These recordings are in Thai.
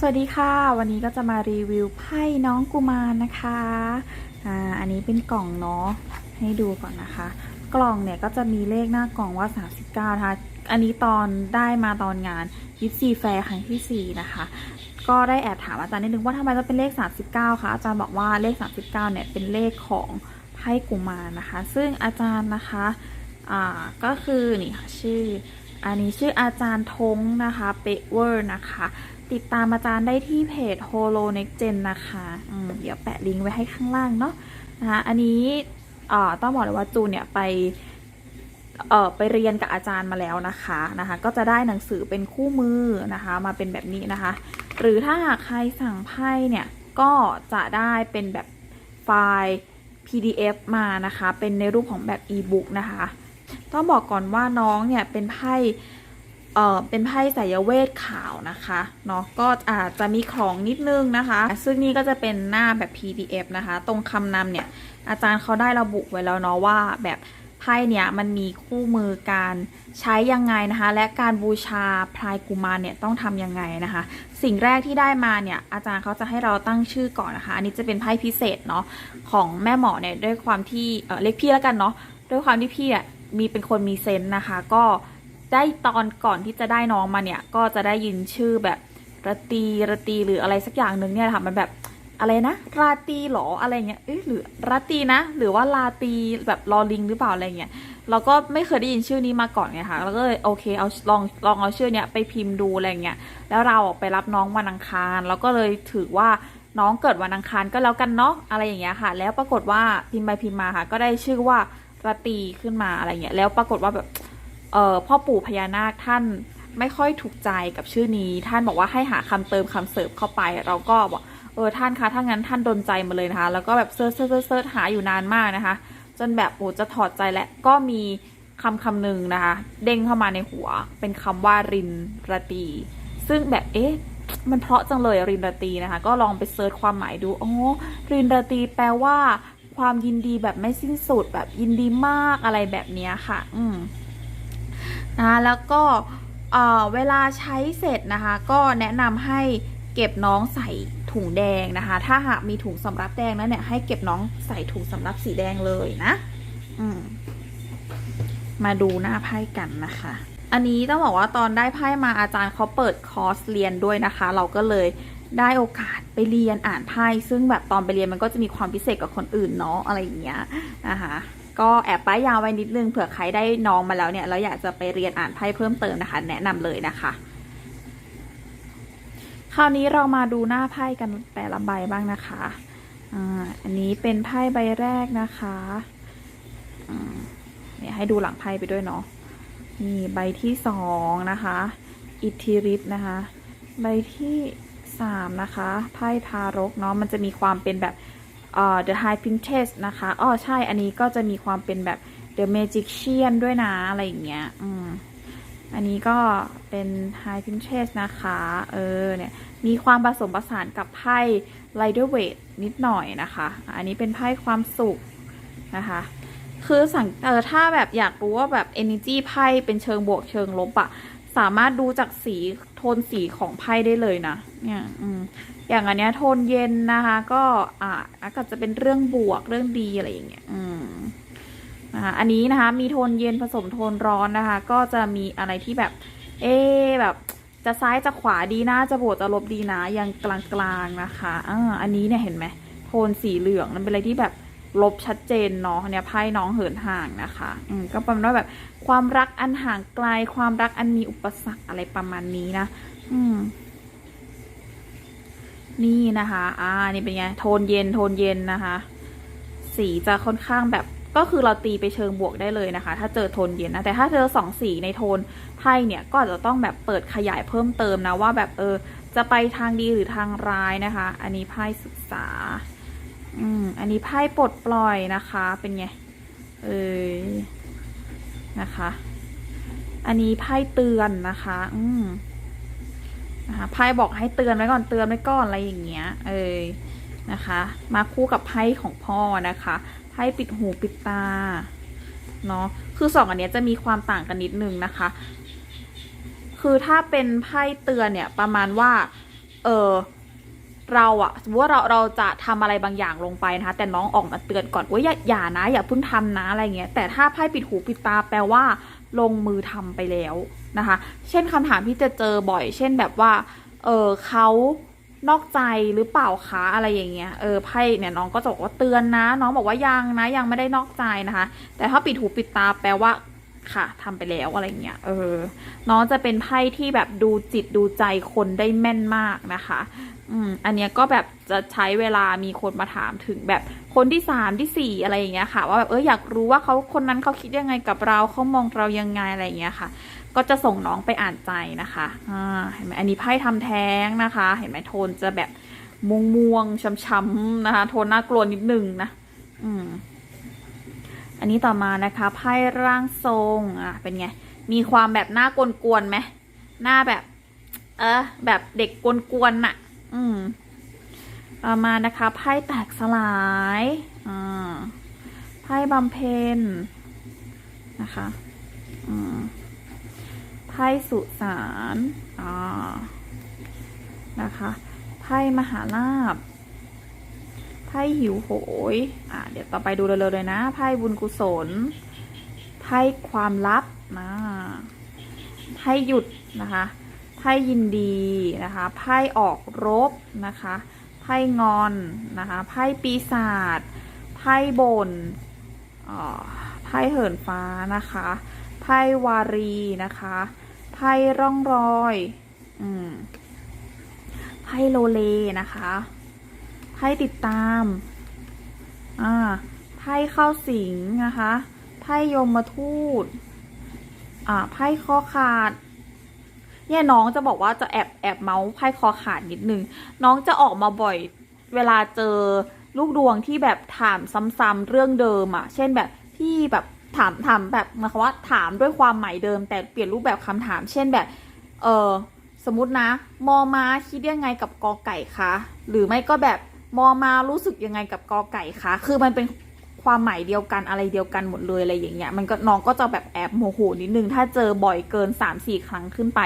สวัสดีค่ะ วันนี้ก็จะมารีวิวไพ่น้องกุมารนะคะอ่าอันนี้เป็นกล่องเนาะให้ดูก่อนนะคะ กล่องเนี่ยก็จะมีเลขหน้ากล่องว่า 39นะคะอันนี้ตอนได้มาตอนงานยิปซีแฟร์ครั้งที่4นะคะ ก็ได้แอบถามอาจารย์นิดนึงว่าทำไมต้องเป็นเลข 39คะอาจารย์บอกว่าเลข 39เนี่ยเป็นเลขของไพ่กุมารนะคะ ซึ่งอาจารย์นะคะอ่าก็คือนี่ค่ะชื่ออันนี้ชื่ออาจารย์ทงนะคะเปเวอร์นะคะ ติดตามอาจารย์ได้ที่เพจ Holo Next Gen นะคะเดี๋ยวแปะลิงก์ไว้ให้ข้างล่างเนาะนะคะอันนี้ต้องบอกเลยว่าจูนเนี่ยไปเออไปเรียนกับอาจารย์มาแล้วนะคะนะคะ ก็จะได้หนังสือเป็นคู่มือนะคะ มาเป็นแบบนี้นะคะ หรือถ้าหากใครสั่งไพ่เนี่ยก็จะได้เป็นแบบไฟล์ PDF มานะคะ เป็นในรูปของแบบ e-book นะคะ ต้องบอกก่อนว่าน้องเนี่ยเป็นไพ่ เออเป็นไพ่สายเวทขาวนะคะเนาะก็อาจจะมีของนิดนึงนะคะ ซึ่งนี่ก็จะเป็นหน้าแบบ PDF นะคะ ตรงคำนำเนี่ย อาจารย์เขาได้ระบุไว้แล้วเนาะว่าแบบไพ่เนี่ยมันมีคู่มือการใช้ยังไงนะคะ และการบูชาพลายกุมารเนี่ยต้องทำยังไงนะคะ สิ่งแรกที่ได้มาเนี่ยอาจารย์เขาจะให้เราตั้งชื่อก่อนนะคะ อันนี้จะเป็นไพ่พิเศษเนาะของแม่หมอเนี่ยด้วยความที่เออเรียกพี่แล้วกันเนาะด้วยความที่พี่อะมีเป็นคนมีเซนนะคะ ก็ ได้ตอนก่อนที่จะได้น้องมาเนี่ย ก็จะได้ยินชื่อแบบระตีระตีหรืออะไรสักอย่างหนึ่งเนี่ยค่ะมันแบบอะไรนะ ราตีหรออะไรเงี้ยเอ๊ะหรือราตีนะ หรือว่าลาตีแบบลอลิงหรือเปล่าอะไรเงี้ยเราก็ไม่เคยได้ยินชื่อนี้มาก่อนไงคะเราก็เลยโอเคเอาลองลองเอาชื่อเนี้ยไปพิมพ์ดูอะไรเงี้ยแล้วเราไปรับน้องวันอังคารเราก็เลยถือว่าน้องเกิดวันอังคารก็แล้วกันเนาะอะไรอย่างเงี้ยค่ะ แล้วปรากฏว่าพิมพ์ไปพิมพ์มาค่ะ ก็ได้ชื่อว่าราตีขึ้นมาอะไรเงี้ยแล้วปรากฏว่าแบบ พ่อปู่พญานาคท่านไม่ค่อยถูกใจกับชื่อนี้ ท่านบอกว่าให้หาคำเติมคำเสริมเข้าไป เราก็บอกเออท่านคะถ้างั้นท่านดนใจมาเลยนะคะ แล้วก็แบบเซิร์ชเซิร์ชเซิร์ชหาอยู่นานมากนะคะ จนแบบโอ้จะถอดใจและก็มีคำคำหนึ่งนะคะ เด้งเข้ามาในหัว เป็นคำว่ารินระตี ซึ่งแบบเอ๊ะมันเพราะจังเลยรินรตีนะคะ ก็ลองไปเซิร์ชความหมายดูโอ๋อรินรตีแปลว่า ความยินดีแบบไม่สิ้นสุดแบบยินดีมากอะไรแบบนี้ค่ะ อืม นะแล้วก็เวลาใช้เสร็จนะคะ ก็แนะนำให้เก็บน้องใส่ถุงแดงนะคะ ถ้าหากมีถุงสำรับแดงแล้วเนี่ยให้เก็บน้องใส่ถุงสำรับสีแดงเลยนะมมาดูหน้าไพ่กันนะคะ อันนี้ต้องบอกว่าตอนได้ไพ่มาอาจารย์เขาเปิดคอร์สเรียนด้วยนะคะ เราก็เลยได้โอกาสไปเรียนอ่านไพ่ซึ่งแบบตอนไปเรียนมันก็จะมีความพิเศษกับคนอื่นเนาะอะไรอย่างเงี้ยนะคะ ก็แอบป้ายยาวไว้นิดนึงเผื่อใครได้น้องมาแล้วเนี่ยแล้วอยากจะไปเรียนอ่านไพ่เพิ่มเติมนะคะ แนะนำเลยนะคะ คราวนี้เรามาดูหน้าไพ่กันแต่ละใบบ้างนะคะอ่าอันนี้เป็นไพ่ใบแรกนะคะอืมเนี่ยให้ดูหลังไพ่ไปด้วยเนาะนี่ใบที่สองนะคะ อิทธิฤทธิ์นะคะ ใบที่สามนะคะ ไพ่ทารกเนาะมันจะมีความเป็นแบบ The High Princess นะคะอ๋อใช่อันนี้ก็จะมีความเป็นแบบ The Magician ด้วยนะ อะไรอย่างเงี้ย อืม อันนี้ก็เป็น High Princess นะคะ เออ เนี่ย มีความผสมผสานกับไพ่ Rider Waite นิดหน่อยนะคะ อันนี้เป็นไพ่ความสุขนะคะ คือสังเออถ้าแบบอยากรู้ว่าแบบ energy ไพ่เป็นเชิงบวกเชิงลบอะสามารถดูจากสีโทนสีของไพ่ได้เลยนะ เนี่ย อืม อย่างอันเนี้ยโทนเย็นนะคะ ก็อ่าก็จะเป็นเรื่องบวกเรื่องดีอะไรอย่างเงี้ยอืมนะคะอันนี้นะคะมีโทนเย็นผสมโทนร้อนนะคะ ก็จะมีอะไรที่แบบ เอ๊แบบจะซ้ายจะขวาดีนะจะบวกจะลบดีนะยังกลางๆนะคะอ่าอันนี้เนี่ยเห็นไหมโทนสีเหลืองมันเป็นอะไรที่แบบลบชัดเจนเนาะเนี่ยไพ่น้องเหินห่างนะคะอืมก็ประมาณว่าแบบความรักอันห่างไกล ความรักอันมีอุปสรรคอะไรประมาณนี้นะ อืม นี่นะคะ อ่า นี่เป็นไง โทนเย็น โทนเย็นนะคะ สีจะค่อนข้างแบบก็คือเราตีไปเชิงบวกได้เลยนะคะ ถ้าเจอโทนเย็นนะ แต่ถ้าเจอสองสีในโทนไพ่เนี่ย ก็จจะต้องแบบเปิดขยายเพิ่มเติมนะว่าแบบเออ จะไปทางดีหรือทางร้ายนะคะ อันนี้ไพ่ศึกษา อืม อันนี้ไพ่ปลดปล่อยนะคะ เป็นไง เออนะคะ อันนี้ไพ่เตือนนะคะ อืม นะคะไพ่บอกให้เตือนไว้ก่อนเตือนไว้ก่อนอะไรอย่างเงี้ย เออนะคะ มาคู่กับไพ่ของพ่อนะคะไพ่ปิดหูปิดตาเนาะคือสองอันเนี้ยจะมีความต่างกันนิดนึงนะคะ คือถ้าเป็นไพ่เตือนเนี่ยประมาณว่า เออเราอะสมมติว่าเราเราจะทำอะไรบางอย่างลงไปนะคะ แต่น้องออกมาเตือนก่อนว่าอย่าอย่านะ อย่าเพิ่งทำนะอะไรเงี้ยแต่ถ้าไพ่ปิดหูปิดตาแปลว่า ลงมือทำไปแล้วนะคะ เช่นคำถามที่จะเจอบ่อย เช่นแบบว่า เออเขานอกใจหรือเปล่าคะอะไรอย่างเงี้ย เออไพ่เนี่ยน้องก็จะบอกว่าเตือนนะ น้องบอกว่ายังนะยังไม่ได้นอกใจนะคะ แต่ถ้าปิดหูปิดตาแปลว่า ค่ะทำไปแล้วอะไรเงี้ยเออน้องจะเป็นไพ่ที่แบบดูจิตดูใจคนได้แม่นมากนะคะอืมอันเนี้ยก็แบบจะใช้เวลามีคนมาถามถึงแบบคนที่สามที่สี่อะไรอย่างเงี้ยค่ะ ว่าแบบเอออยากรู้ว่าเขาคนนั้นเขาคิดยังไงกับเราเขามองเรายังไงอะไรอย่างเงี้ยค่ะ ก็จะส่งน้องไปอ่านใจนะคะอ่าเห็นไหมอันนี้ไพ่ทำแท้งนะคะ เห็นไหมโทนจะแบบม่วงๆช้ำๆนะคะ โทนน่ากลัวนิดนึงนะ อืม อันนี้ต่อมานะคะไพ่ร่างทรงอะเป็นไง มีความแบบหน้ากวนๆไหมหน้าแบบ เออแบบเด็กกวนๆน่ะ อืมต่อมานะคะไพ่แตกสลายอ่าไพ่บำเพ็ญนะคะอืมไพ่สุสานอ่านะคะไพ่มหาลาบ ไพ่หิวโหย อ่าเดี๋ยวต่อไปดูเร็วๆเลยนะ ไพ่บุญกุศล ไพ่ความลับนะไพ่หยุดนะคะ ไพ่ยินดีนะคะ ไพ่ออกรบนะคะ ไพ่งอนนะคะ ไพ่ปีศาจ ไพ่บนอ่าไพ่เหินฟ้านะคะ ไพ่วารีนะคะ ไพ่ร่องรอย อืม ไพ่โลเลนะคะ ไพ่ติดตาม อ่า ไพ่เข้าสิงนะคะ ไพ่ยมมาทูต อ่า ไพ่คอขาด เนี่ยน้องจะบอกว่าจะแอบแอบเมาส์ไพ่คอขาดนิดนึง น้องจะออกมาบ่อย เวลาเจอลูกดวงที่แบบถามซ้ำๆเรื่องเดิมอะ่ะ เช่นแบบที่แบบถามถามแบบหมายความว่าถามด้วยความหมายเดิม แต่เปลี่ยนรูปแบบคำถาม เช่นแบบ เออสมมตินะ มอม้าคิดยังไงกับกอไก่คะ หรือไม่ก็แบบ มอมารู้สึกยังไงกับกอไก่คะคือมันเป็นความหมายเดียวกันอะไรเดียวกันหมดเลยอะไรอย่างเงี้ยมันก็น้องก็จะแบบแอบโมโหนิดนึงถ้าเจอบ่อยเกิน3าสี่ครั้งขึ้นไป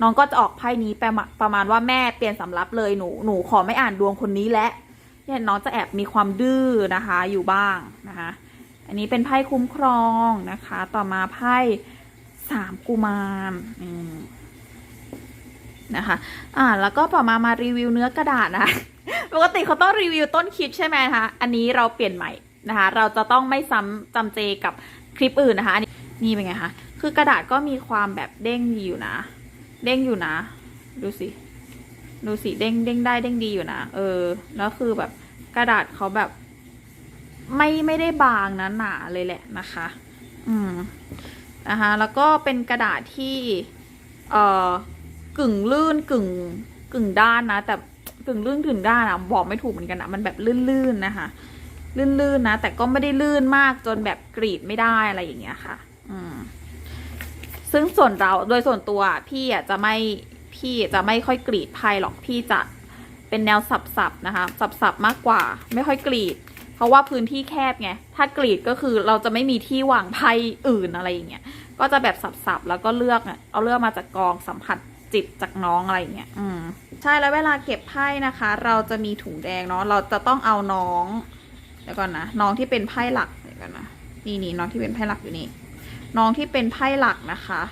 น้องก็จะออกไพ่นี้ประมาณประมาณว่าแม่เปลี่ยนสำรับเลยหนูหนูขอไม่อ่านดวงคนนี้และเนี่ยน้องจะแอบมีความดื้อนะคะ อยู่บ้างนะคะ อันนี้เป็นไพ่คุ้มครองนะคะ ต่อมาไพ่สามกุมารอืม นะคะ อ่า แล้วก็ต่อมามารีวิวเนื้อกระดาษนะคะปกติเขาต้องรีวิวต้นคลิปใช่ไหมคะ อันนี้เราเปลี่ยนใหม่นะคะ เราจะต้องไม่ซ้ำจำเจกับคลิปอื่นนะคะอันนี้นี่เป็นไงคะ คือกระดาษก็มีความแบบเด้งดีอยู่นะ เด้งอยู่นะ ดูสิ ดูสิ เด้ง เด้งได้เด้งดีอยู่นะ เออ แล้วคือแบบกระดาษเขาแบบไม่ไม่ได้บางนะหนาเลยแหละนะคะ อืม นะคะ แล้วก็เป็นกระดาษที่ เอ่อ กึ่งลื่นกึ่งกึ่งด้านนะ แต่กึ่งลื่นกึ่งด้านอะบอกไม่ถูกเหมือนกันอะมันแบบลื่นๆนะคะ ลื่นๆนะ แต่ก็ไม่ได้ลื่นมากจนแบบกรีดไม่ได้อะไรอย่างเงี้ยค่ะ อืม ซึ่งส่วนเราโดยส่วนตัวพี่อะจะไม่พี่จะไม่ค่อยกรีดไพ่หรอกพี่จะเป็นแนวสับๆนะคะ สับๆมากกว่า ไม่ค่อยกรีด เพราะว่าพื้นที่แคบไงถ้ากรีดก็คือเราจะไม่มีที่วางไพ่อื่นอะไรอย่างเงี้ยก็จะแบบสับๆแล้วก็เลือกอะเอาเลือกมาจากกองสัมผัส จิตจากน้องอะไรเงี้ย อืม ใช่แล้วเวลาเก็บไพ่นะคะ เราจะมีถุงแดงเนาะ เราจะต้องเอาน้องเดี๋ยวก่อนนะ น้องที่เป็นไพ่หลักเดี๋ยวก่อนนะ นี่นี่น้องที่เป็นไพ่หลักอยู่นี่ น้องที่เป็นไพ่หลักนะคะ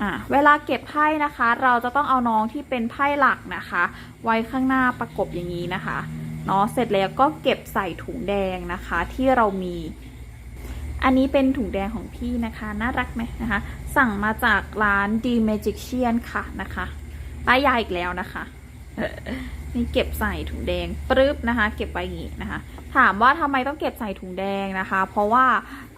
อ่าเวลาเก็บไพ่นะคะ เราจะต้องเอาน้องที่เป็นไพ่หลักนะคะ ไว้ข้างหน้าประกบอย่างนี้นะคะ เนาะ เสร็จแล้วก็เก็บใส่ถุงแดงนะคะ ที่เรามี อันนี้เป็นถุงแดงของพี่นะคะ น่ารักไหมนะคะ สั่งมาจากร้าน D Magician ค่ะนะคะป้ายยาอีกแล้วนะคะนี่เก็บใส่ถุงแดงปรึ๊บนะคะ เก็บไว้อย่างนี้นะคะ ถามว่าทำไมต้องเก็บใส่ถุงแดงนะคะ เพราะว่า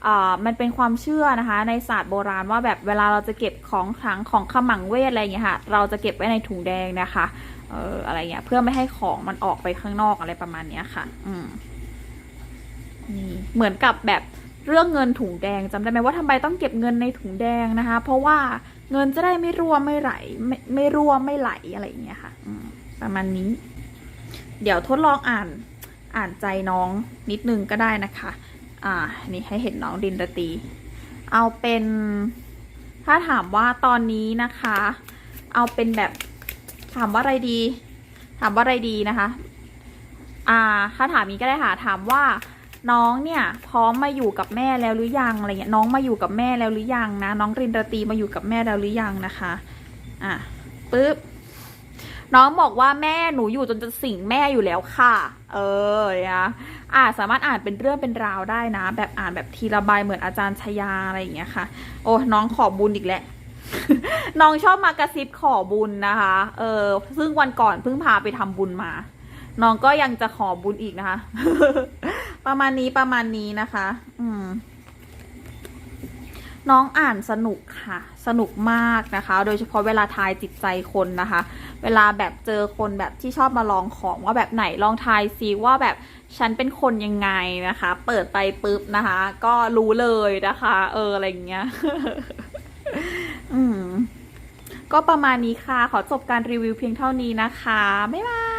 อ่ามันเป็นความเชื่อนะคะ ในศาสตร์โบราณว่าแบบเวลาเราจะเก็บของขลังของขมังเวทอะไรอย่างเงี้ยค่ะ เราจะเก็บไว้ในถุงแดงนะคะเอออะไรเงี้ยเพื่อไม่ให้ของมันออกไปข้างนอกอะไรประมาณเนี้ยค่ะ อืมนี่เหมือนกับแบบ เรื่องเงินถุงแดงจำได้ไหมว่าทำไมต้องเก็บเงินในถุงแดงนะคะ เพราะว่าเงินจะได้ไม่รั่วไม่ไหลไม่ไม่รั่วไม่ไหลอะไรอย่างเงี้ยค่ะประมาณนี้ เดี๋ยวทดลองอ่านอ่านใจน้องนิดนึงก็ได้นะคะ อ่า นี่ให้เห็นน้องดินดตรีเอาเป็น ถ้าถามว่าตอนนี้นะคะ เอาเป็นแบบถามว่าอะไรดี ถามว่าอะไรดีนะคะ อ่า ถ้าถามนี้ก็ได้ค่ะ ถามว่า น้องเนี่ยพร้อมมาอยู่กับแม่แล้วหรือยังอะไรเงี้ยน้องมาอยู่กับแม่แล้วหรือยังนะ น้องรินรตีมาอยู่กับแม่แล้วหรือยังนะคะอะปึ๊บน้องบอกว่าแม่หนูอยู่จนจะสิงแม่อยู่แล้วค่ะ เออนะอ่าสามารถอ่านเป็นเรื่องเป็นราวได้นะ แบบอ่านแบบทีละใบเหมือนอาจารย์ชยาอะไรอย่างเงี้ยค่ะ โอ้น้องขอบุญอีกแหละน้องชอบมากระซิบขอบุญนะคะ เออ ซึ่งวันก่อนเพิ่งพาไปทำบุญมา น้องก็ยังจะขอบุญอีกนะคะ ประมาณนี้ประมาณนี้นะคะ อืม น้องอ่านสนุกค่ะ สนุกมากนะคะ โดยเฉพาะเวลาทายจิตใจคนนะคะ เวลาแบบเจอคนแบบที่ชอบมาลองของว่าแบบไหนลองทายซิว่าแบบฉันเป็นคนยังไงนะคะ เปิดไปปุ๊บนะคะ ก็รู้เลยนะคะ เอออะไรอย่างเงี้ย อืม ก็ประมาณนี้ค่ะ ขอจบการรีวิวเพียงเท่านี้นะคะ บ๊ายบาย